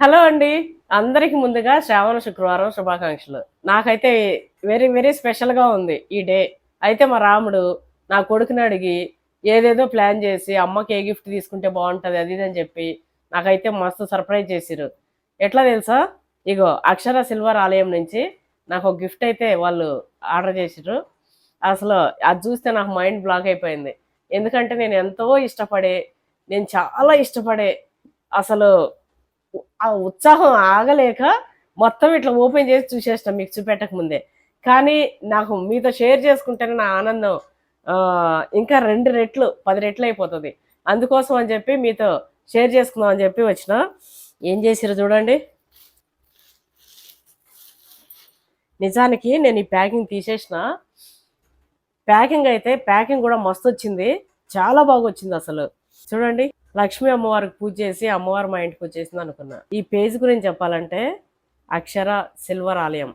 Hello అండి. అందరికి ముందుగా శ్రావణ శుక్రవారం శుభాకాంక్షలు. నాకైతే వెరీ వెరీ స్పెషల్గా ఉంది ఈ డే. అయితే మా రాముడు నా కొడుకుని అడిగి ఏదేదో ప్లాన్ చేసి అమ్మకి ఏ గిఫ్ట్ తీసుకుంటే బాగుంటుంది అది ఇది అని చెప్పి నాకైతే మస్తు సర్ప్రైజ్ చేసిరు ఎట్లా తెలుసా? ఇగో అక్షర సిల్వర్ ఆలయం నుంచి నాకు ఒక గిఫ్ట్ అయితే వాళ్ళు ఆర్డర్ చేసిరు అసలు అది చూస్తే నాకు మైండ్ బ్లాక్ అయిపోయింది. ఎందుకంటే నేను ఎంతో ఇష్టపడే నేను చాలా ఇష్టపడే అసలు ఆ ఉత్సాహం ఆగలేక మొత్తం ఇట్లా ఓపెన్ చేసి చూసేసిన మీకు చూపెట్టక ముందే. కానీ నాకు మీతో షేర్ చేసుకుంటేనే నా ఆనందం ఇంకా రెండు రెట్లు పది రెట్లు అయిపోతుంది. అందుకోసం అని చెప్పి మీతో షేర్ చేసుకుందాం అని చెప్పి వచ్చిన. ఏం చేసిరు చూడండి. నిజానికి నేను ఈ ప్యాకింగ్ తీసేసిన. ప్యాకింగ్ అయితే ప్యాకింగ్ కూడా మస్తు వచ్చింది. చాలా బాగా వచ్చింది అసలు. చూడండి. లక్ష్మీ అమ్మవారికి పూజ చేసి అమ్మవారు మా ఇంటికి వచ్చేసింది అనుకున్నా. ఈ పేజ్ గురించి చెప్పాలంటే అక్షర సిల్వర్ ఆలయం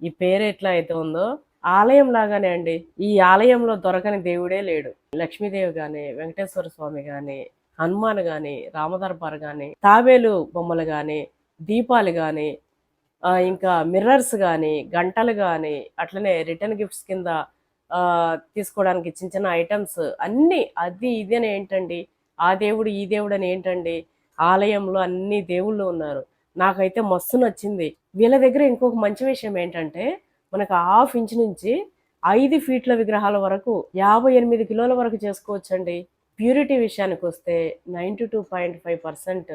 ఈ పేరు ఎట్లా అయితే ఉందో ఆలయం లాగానే అండి. ఈ ఆలయంలో దొరకని దేవుడే లేడు. లక్ష్మీదేవి గాని వెంకటేశ్వర స్వామి గాని హనుమాన్ గాని రామదర్బార్ గాని తాబేలు బొమ్మలు గాని దీపాలు గాని ఇంకా మిర్రర్స్ కానీ గంటలు కానీ అట్లనే రిటర్న్ గిఫ్ట్స్ కింద తీసుకోవడానికి చిన్న చిన్న ఐటమ్స్ అన్నీ. అది ఇది అని ఏంటండి? ఆ దేవుడు ఈ దేవుడు అని ఏంటండి? ఆలయంలో అన్ని దేవుళ్ళు ఉన్నారు. నాకైతే మస్తు నచ్చింది. వీళ్ళ దగ్గర ఇంకొక మంచి విషయం ఏంటంటే మనకు హాఫ్ ఇంచ్ నుంచి ఐదు ఫీట్ల విగ్రహాల వరకు యాభై ఎనిమిది కిలోల వరకు చేసుకోవచ్చండి. ప్యూరిటీ విషయానికి వస్తే ninety two point five percent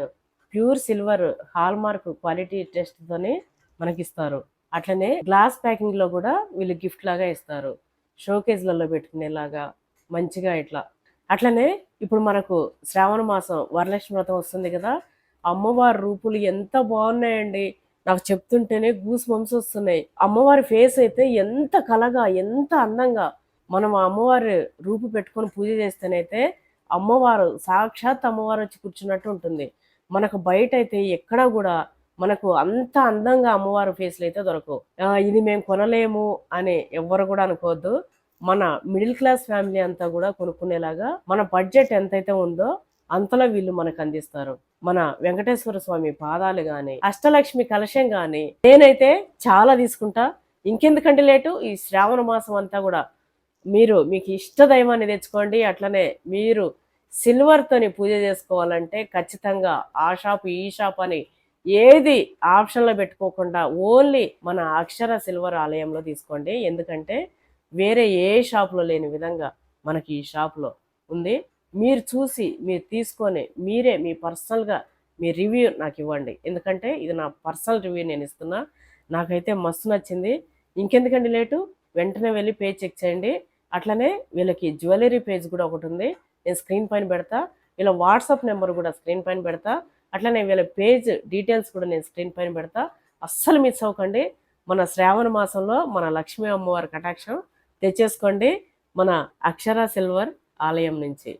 pure silver hallmark quality టెస్ట్తోనే మనకి ఇస్తారు అట్లనే గ్లాస్ ప్యాకింగ్లో కూడా వీళ్ళు గిఫ్ట్ లాగా ఇస్తారు. షోకేజ్లలో పెట్టుకునేలాగా మంచిగా ఇట్లా అట్లనే ఇప్పుడు మనకు శ్రావణ మాసం వరలక్ష్మి వ్రతం వస్తుంది కదా అమ్మవారి రూపులు ఎంత బాగున్నాయండి. నాకు చెప్తుంటేనే గూస్ మంప్స్ వస్తున్నాయి. అమ్మవారి ఫేస్ అయితే ఎంత కలగా ఎంత అందంగా మనం ఆ అమ్మవారి రూపు పెట్టుకొని పూజ చేస్తేనైతే అమ్మవారు సాక్షాత్ అమ్మవారు వచ్చి కూర్చున్నట్టు ఉంటుంది. మనకు బయట అయితే ఎక్కడా కూడా మనకు అంత అందంగా అమ్మవారి ఫేస్లు అయితే దొరకవు. ఇది మేము కొనలేము అని ఎవ్వరు కూడా అనుకోవద్దు. మన మిడిల్ క్లాస్ ఫ్యామిలీ అంతా కూడా కొనుక్కునేలాగా మన బడ్జెట్ ఎంతైతే ఉందో అంతలో వీళ్ళు మనకు అందిస్తారు. మన వెంకటేశ్వర స్వామి పాదాలు గాని అష్టలక్ష్మి కలశం గాని నేనైతే చాలా తీసుకుంటా. ఇంకెందుకంటే లేటు ఈ శ్రావణ మాసం అంతా కూడా మీరు మీకు ఇష్ట దైవాన్ని తెచ్చుకోండి. అట్లనే మీరు సిల్వర్తోని పూజ చేసుకోవాలంటే ఖచ్చితంగా ఆ షాప్ ఈ షాప్ అని ఏది ఆప్షన్లో పెట్టుకోకుండా ఓన్లీ మన అక్షర సిల్వర్ ఆలయంలో తీసుకోండి. ఎందుకంటే వేరే ఏ షాప్లో లేని విధంగా మనకి ఈ షాప్లో ఉంది. మీరు చూసి మీరు తీసుకొని మీరే మీ పర్సనల్గా మీ రివ్యూ నాకు ఇవ్వండి. ఎందుకంటే ఇది నా పర్సనల్ రివ్యూ నేను ఇస్తున్నా. నాకైతే మస్తు నచ్చింది. ఇంకెందుకండి లేటు? వెంటనే వెళ్ళి పేజ్ చెక్ చేయండి. అట్లనే వీళ్ళకి జ్యువెలరీ పేజ్ కూడా ఒకటి ఉంది. నేను స్క్రీన్ పైన పెడతా. వీళ్ళ వాట్సాప్ నెంబర్ కూడా స్క్రీన్ పైన పెడతా. అట్లనే వీళ్ళ పేజ్ డీటెయిల్స్ కూడా నేను స్క్రీన్ పైన పెడతా. అస్సలు మిస్ అవ్వకండి. మన శ్రావణ మాసంలో మన లక్ష్మీ అమ్మవారి కటాక్షం తెచ్చేసుకోండి మన అక్షర సిల్వర్ ఆలయం నుంచి.